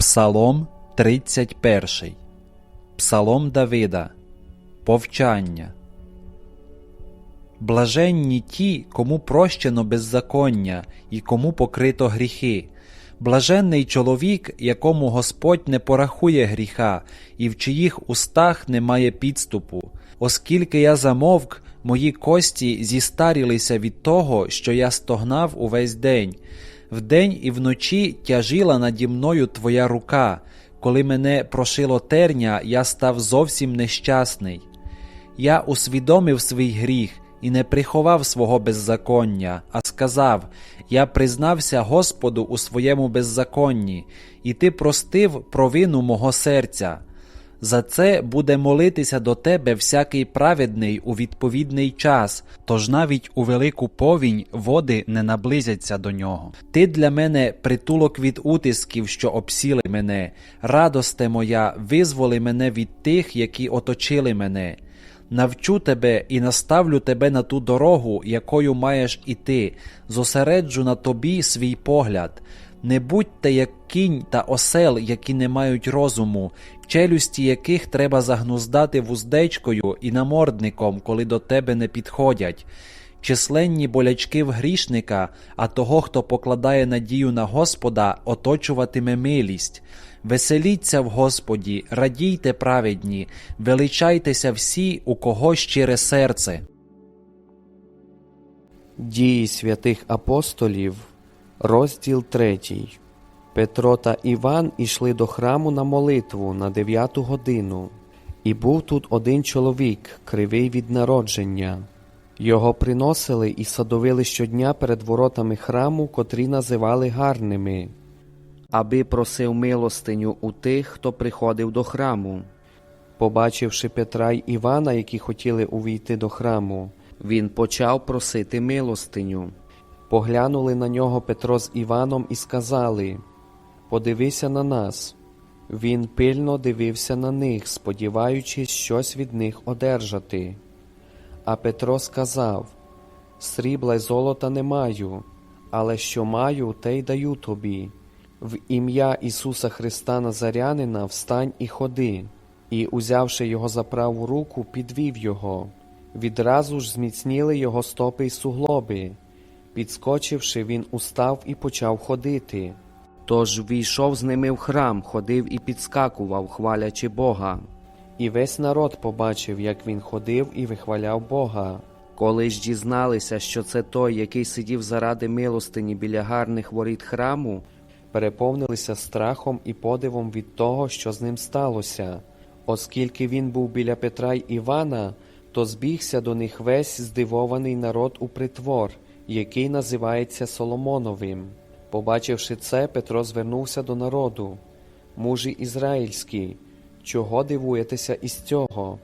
Псалом 31. Псалом Давида. Повчання. Блаженні ті, кому прощено беззаконня і кому покрито гріхи. Блаженний чоловік, якому Господь не порахує гріха, і в чиїх устах немає підступу. Оскільки я замовк, мої кості зістарілися від того, що я стогнав увесь день. Вдень і вночі тяжіла наді мною твоя рука. Коли мене прошило терня, я став зовсім нещасний. Я усвідомив свій гріх і не приховав свого беззаконня, а сказав: Я признався Господу у своєму беззаконні, і ти простив провину мого серця. За це буде молитися до тебе всякий праведний у відповідний час, тож навіть у велику повінь води не наблизяться до нього. Ти для мене притулок від утисків, що обсіли мене, радосте моя, визволи мене від тих, які оточили мене. Навчу тебе і наставлю тебе на ту дорогу, якою маєш іти, зосереджу на тобі свій погляд. Не будьте як кінь та осел, які не мають розуму, челюсті яких треба загнуздати вуздечкою і намордником, коли до тебе не підходять. Численні болячки в грішника, а того, хто покладає надію на Господа, оточуватиме милість. Веселіться в Господі, радійте праведні, величайтеся всі, у кого щире серце. Дії святих апостолів, розділ 3. Петро та Іван ішли до храму на молитву на дев'яту годину, і був тут один чоловік, кривий від народження. Його приносили і садовили щодня перед воротами храму, котрі називали гарними, аби просив милостиню у тих, хто приходив до храму. Побачивши Петра й Івана, які хотіли увійти до храму, він почав просити милостиню. Поглянули на нього Петро з Іваном і сказали Подивися на нас. Він пильно дивився на них, сподіваючись щось від них одержати. А Петро сказав Срібла й золота не маю, але що маю, те й даю тобі. В ім'я Ісуса Христа Назарянина встань і ходи, і, узявши його за праву руку, підвів його. Відразу ж зміцніли його стопи й суглоби. Підскочивши, він устав і почав ходити. Тож війшов з ними в храм, ходив і підскакував, хвалячи Бога. І весь народ побачив, як він ходив і вихваляв Бога. Коли ж дізналися, що це той, який сидів заради милостині біля гарних воріт храму, переповнилися страхом і подивом від того, що з ним сталося. Оскільки він був біля Петра й Івана, то збігся до них весь здивований народ у притвор, який називається Соломоновим. Побачивши це, Петро звернувся до народу. Мужі ізраїльські, чого дивуєтеся із цього?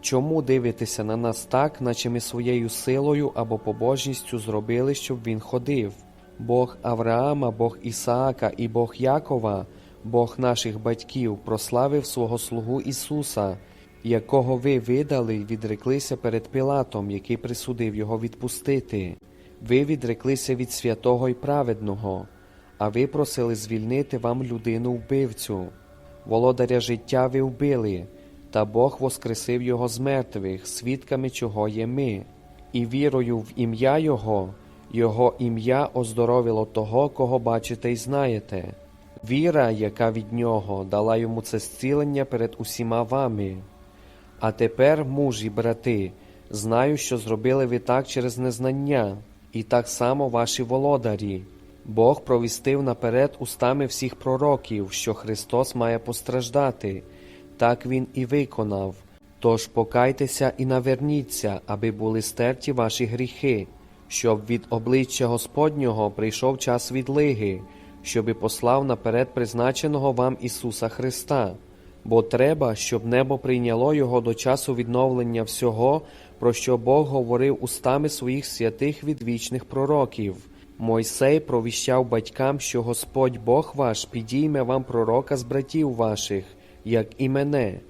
Чому дивитеся на нас так, наче ми своєю силою або побожністю зробили, щоб він ходив? Бог Авраама, Бог Ісаака і Бог Якова, Бог наших батьків, прославив свого слугу Ісуса, якого ви видали й відреклися перед Пилатом, який присудив його відпустити. Ви відреклися від святого й праведного, а ви просили звільнити вам людину вбивцю. Володаря життя ви вбили, та Бог воскресив його з мертвих, свідками чого є ми, і вірою в ім'я Його, Його ім'я оздоровило того, кого бачите й знаєте. Віра, яка від нього дала йому це зцілення перед усіма вами. А тепер, мужі, брати, знаю, що зробили ви так через незнання, і так само ваші володарі. Бог провістив наперед устами всіх пророків, що Христос має постраждати, так Він і виконав. Тож покайтеся і наверніться, аби були стерті ваші гріхи, щоб від обличчя Господнього прийшов час відлиги, щоби послав наперед призначеного вам Ісуса Христа. Бо треба, щоб небо прийняло Його до часу відновлення всього, про що Бог говорив устами своїх святих відвічних пророків. Мойсей провіщав батькам, що Господь Бог ваш підійме вам пророка з братів ваших, як і мене.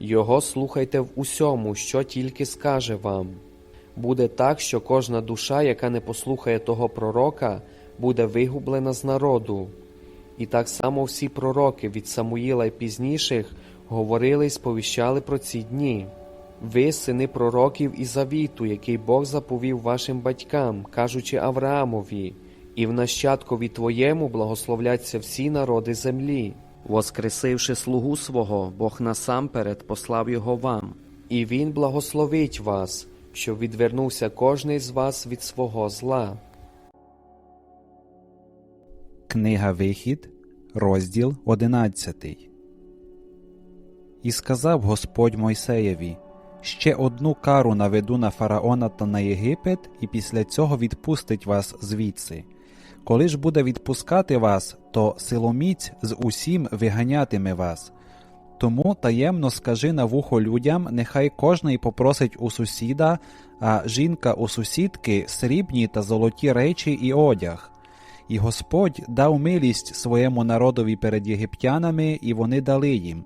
Його слухайте в усьому, що тільки скаже вам. Буде так, що кожна душа, яка не послухає того пророка, буде вигублена з народу. І так само всі пророки від Самуїла й пізніших говорили й сповіщали про ці дні. Ви, сини пророків і завіту, який Бог заповів вашим батькам, кажучи Авраамові, і в нащадкові твоєму благословляться всі народи землі. Воскресивши слугу свого, Бог насамперед послав його вам, і він благословить вас, щоб відвернувся кожний з вас від свого зла. Книга Вихід, розділ 11. І сказав Господь Мойсеєві: Ще одну кару наведу на фараона та на Єгипет, і після цього відпустить вас звідси. Коли ж буде відпускати вас, то силоміць з усім виганятиме вас. Тому таємно скажи на вухо людям, нехай кожний попросить у сусіда, а жінка у сусідки срібні та золоті речі і одяг. І Господь дав милість своєму народові перед єгиптянами, і вони дали їм.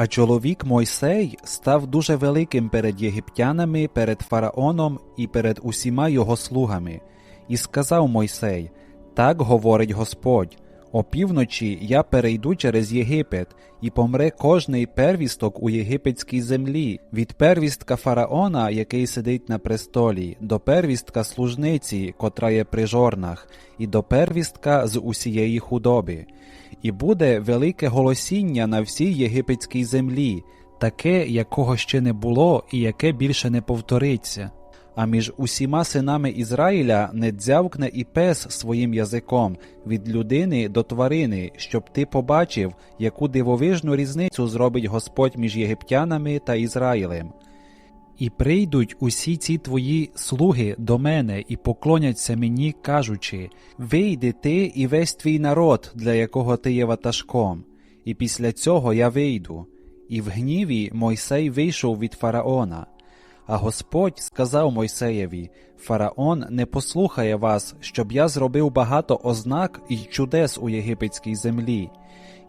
А чоловік Мойсей став дуже великим перед єгиптянами, перед фараоном і перед усіма його слугами. І сказав Мойсей: Так говорить Господь. Опівночі я перейду через Єгипет, і помре кожний первісток у єгипетській землі, від первістка фараона, який сидить на престолі, до первістка служниці, котра є при жорнах, і до первістка з усієї худоби. І буде велике голосіння на всій єгипетській землі, таке, якого ще не було, і яке більше не повториться. А між усіма синами Ізраїля не дзявкне і пес своїм язиком від людини до тварини, щоб ти побачив, яку дивовижну різницю зробить Господь між єгиптянами та Ізраїлем. І прийдуть усі ці твої слуги до мене і поклоняться мені, кажучи: Вийди ти і весь твій народ, для якого ти є ватажком, і після цього я вийду. І в гніві Мойсей вийшов від фараона. А Господь сказав Мойсеєві: Фараон не послухає вас, щоб я зробив багато ознак і чудес у єгипетській землі.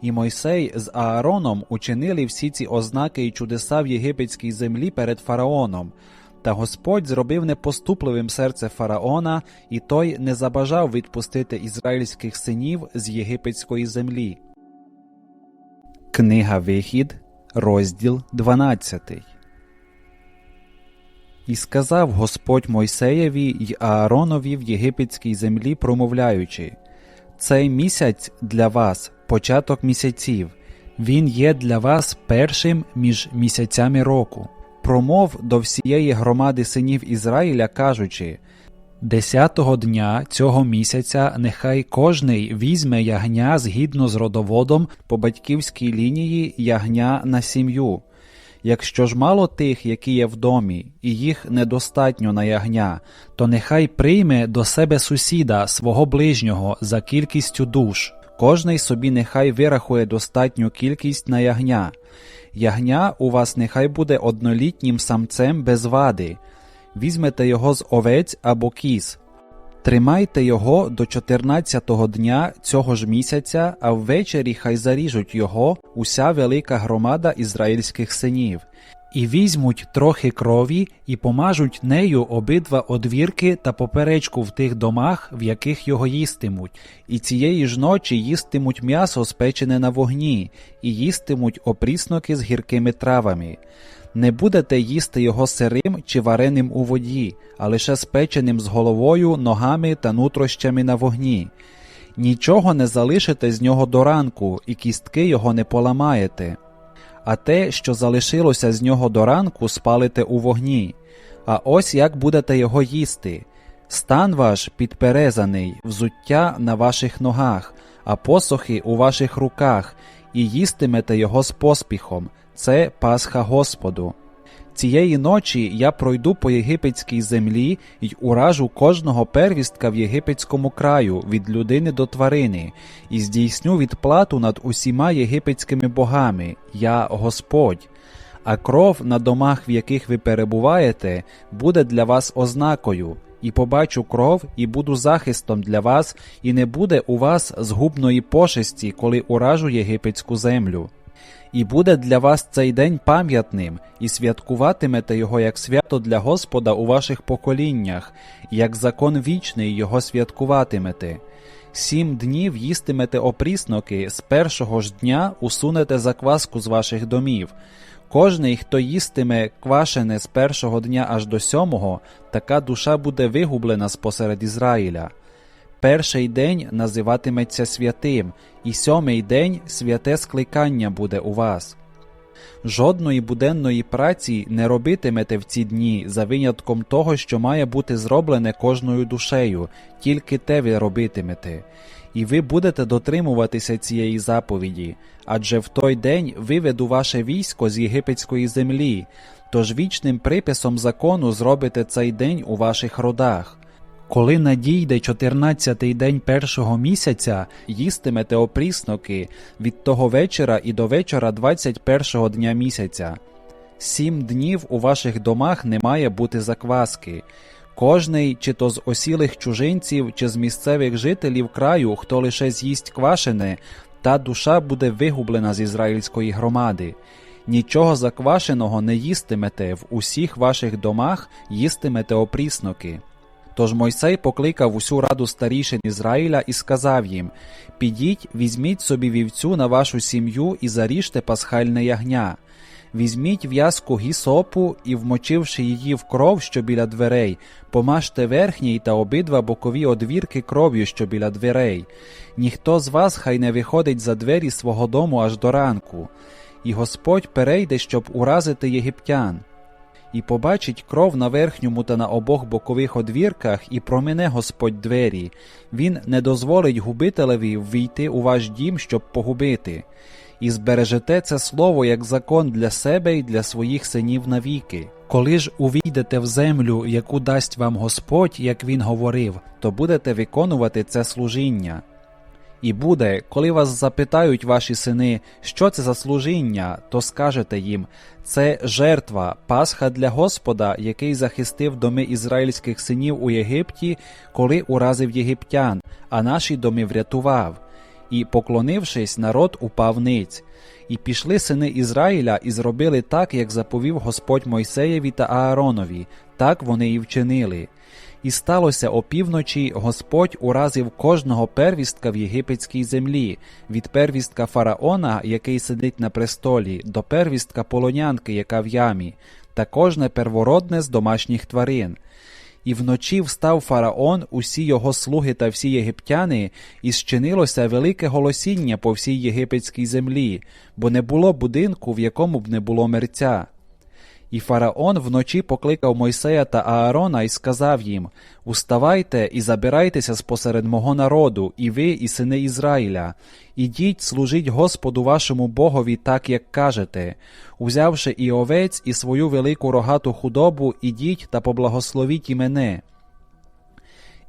І Мойсей з Аароном учинили всі ці ознаки і чудеса в єгипетській землі перед фараоном. Та Господь зробив непоступливим серце фараона, і той не забажав відпустити ізраїльських синів з єгипетської землі. Книга Вихід, розділ 12 І сказав Господь Мойсеєві й Ааронові в єгипетській землі, промовляючи: Цей місяць для вас початок місяців, він є для вас першим між місяцями року. Промов до всієї громади синів Ізраїля, кажучи: Десятого дня цього місяця нехай кожний візьме ягня згідно з родоводом по батьківській лінії ягня на сім'ю. Якщо ж мало тих, які є в домі, і їх недостатньо на ягня, то нехай прийме до себе сусіда свого ближнього за кількістю душ. Кожний собі нехай вирахує достатню кількість на ягня. Ягня у вас нехай буде однолітнім самцем без вади. Візьмете його з овець або кіз. Тримайте його до 14-го дня цього ж місяця, а ввечері хай заріжуть його уся велика громада ізраїльських синів, і візьмуть трохи крові і помажуть нею обидва одвірки та поперечку в тих домах, в яких його їстимуть, і цієї ж ночі їстимуть м'ясо спечене на вогні, і їстимуть опрісноки з гіркими травами. Не будете їсти його сирим чи вареним у воді, а лише спеченим з головою, ногами та нутрощами на вогні. Нічого не залишите з нього до ранку, і кістки його не поламаєте. А те, що залишилося з нього до ранку, спалите у вогні. А ось як будете його їсти. Стан ваш підперезаний, взуття на ваших ногах, а посохи у ваших руках, і їстимете його з поспіхом. Це Пасха Господу. Цієї ночі я пройду по єгипетській землі й уражу кожного первістка в єгипетському краю від людини до тварини, і здійсню відплату над усіма єгипетськими богами, я Господь. А кров на домах, в яких ви перебуваєте, буде для вас ознакою, і побачу кров, і буду захистом для вас, і не буде у вас згубної пошесті, коли уражу єгипетську землю. І буде для вас цей день пам'ятним, і святкуватимете його як свято для Господа у ваших поколіннях, як закон вічний його святкуватимете. Сім днів їстимете опрісноки, з першого ж дня усунете закваску з ваших домів. Кожний, хто їстиме квашене з першого дня аж до сьомого, така душа буде вигублена спосеред Ізраїля. Перший день називатиметься святим, і сьомий день святе скликання буде у вас. Жодної буденної праці не робитимете в ці дні за винятком того, що має бути зроблене кожною душею, тільки те ви робитимете. І ви будете дотримуватися цієї заповіді, адже в той день виведу ваше військо з єгипетської землі, тож вічним приписом закону зробите цей день у ваших родах. Коли надійде 14-й день першого місяця, їстимете опрісноки від того вечора і до вечора 21-го дня місяця. Сім днів у ваших домах не має бути закваски. Кожний, чи то з осілих чужинців, чи з місцевих жителів краю, хто лише з'їсть квашене, та душа буде вигублена з ізраїльської громади. Нічого заквашеного не їстимете, в усіх ваших домах їстимете опрісноки. Тож Мойсей покликав усю раду старішин Ізраїля і сказав їм: Підіть, візьміть собі вівцю на вашу сім'ю і заріжте пасхальне ягня. Візьміть в'язку гісопу і, вмочивши її в кров, що біля дверей, помажте верхній та обидва бокові одвірки кров'ю, що біля дверей. Ніхто з вас хай не виходить за двері свого дому аж до ранку. І Господь перейде, щоб уразити єгиптян і побачить кров на верхньому та на обох бокових одвірках, і промине Господь двері. Він не дозволить губителеві ввійти у ваш дім, щоб погубити, і збережете це слово як закон для себе і для своїх синів навіки. Коли ж увійдете в землю, яку дасть вам Господь, як він говорив, то будете виконувати це служіння. І буде, коли вас запитають ваші сини, що це за служіння, то скажете їм це жертва, Пасха для Господа, який захистив доми ізраїльських синів у Єгипті, коли уразив єгиптян, а наші доми врятував. І, поклонившись, народ упав ниць. І пішли сини Ізраїля і зробили так, як заповів Господь Мойсеєві та Ааронові, так вони і вчинили. І сталося опівночі Господь уразив кожного первістка в єгипетській землі, від первістка фараона, який сидить на престолі, до первістка полонянки, яка в ямі, та кожне первородне з домашніх тварин. І вночі встав фараон, усі його слуги та всі єгиптяни, і зчинилося велике голосіння по всій єгипетській землі, бо не було будинку, в якому б не було мерця. І фараон вночі покликав Мойсея та Аарона і сказав їм: Уставайте і забирайтеся спосеред мого народу, і ви, і сини Ізраїля. Ідіть, служіть Господу вашому Богові, так як кажете. Узявши і овець, і свою велику рогату худобу, ідіть та поблагословіть і мене.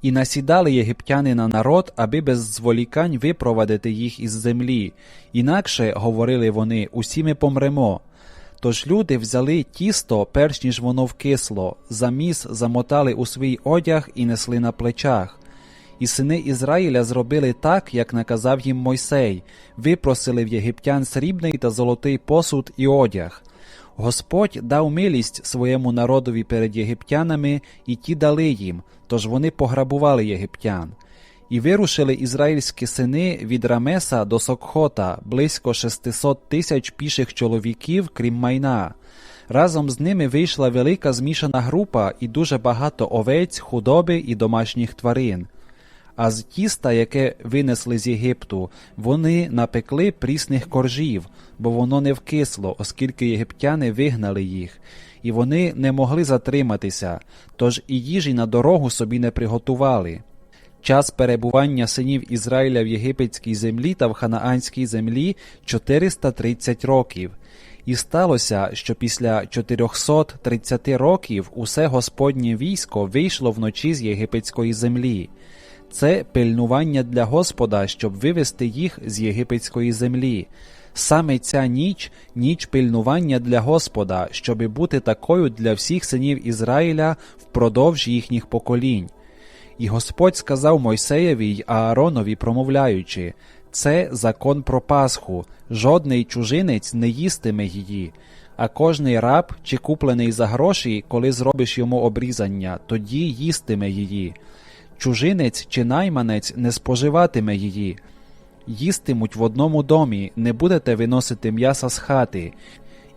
І насідали єгиптяни на народ, аби без зволікань випровадити їх із землі. Інакше, говорили вони, усі ми помремо. Тож люди взяли тісто, перш ніж воно вкисло, заміс замотали у свій одяг і несли на плечах. І сини Ізраїля зробили так, як наказав їм Мойсей, випросили в єгиптян срібний та золотий посуд і одяг. Господь дав милість своєму народові перед єгиптянами, і ті дали їм, тож вони пограбували єгиптян. І вирушили ізраїльські сини від Рамеса до Сокхота, близько 600 тисяч піших чоловіків, крім майна. Разом з ними вийшла велика змішана група і дуже багато овець, худоби і домашніх тварин. А з тіста, яке винесли з Єгипту, вони напекли прісних коржів, бо воно не вкисло, оскільки єгиптяни вигнали їх, і вони не могли затриматися, тож і їжі на дорогу собі не приготували. Час перебування синів Ізраїля в єгипетській землі та в ханаанській землі 430 років. І сталося, що після 430 років усе Господнє військо вийшло вночі з єгипетської землі. Це пильнування для Господа, щоб вивести їх з єгипетської землі. Саме ця ніч ніч пильнування для Господа, щоби бути такою для всіх синів Ізраїля впродовж їхніх поколінь. І Господь сказав Мойсеєві й Ааронові, промовляючи це закон про Пасху, жодний чужинець не їстиме її, а кожний раб чи куплений за гроші, коли зробиш йому обрізання, тоді їстиме її. чужинець чи найманець не споживатиме її. Їстимуть в одному домі, не будете виносити м'яса з хати,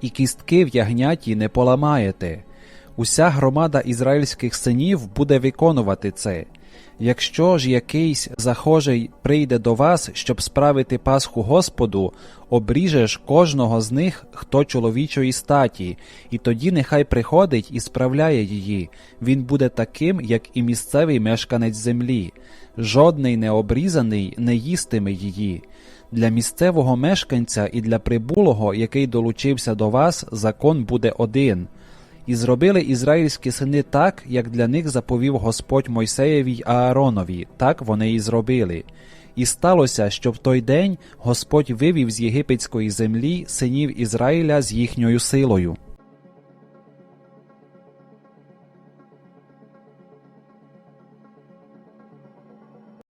і кістки в ягняті не поламаєте. Уся громада ізраїльських синів буде виконувати це. Якщо ж якийсь захожий прийде до вас, щоб справити Пасху Господу, обріжеш кожного з них, хто чоловічої статі, і тоді нехай приходить і справляє її. Він буде таким, як і місцевий мешканець землі. Жодний необрізаний не їстиме її. Для місцевого мешканця і для прибулого, який долучився до вас, закон буде один. І зробили ізраїльські сини так, як для них заповів Господь Мойсеєві й Ааронові, так вони і зробили. І сталося, що в той день Господь вивів з єгипетської землі синів Ізраїля з їхньою силою.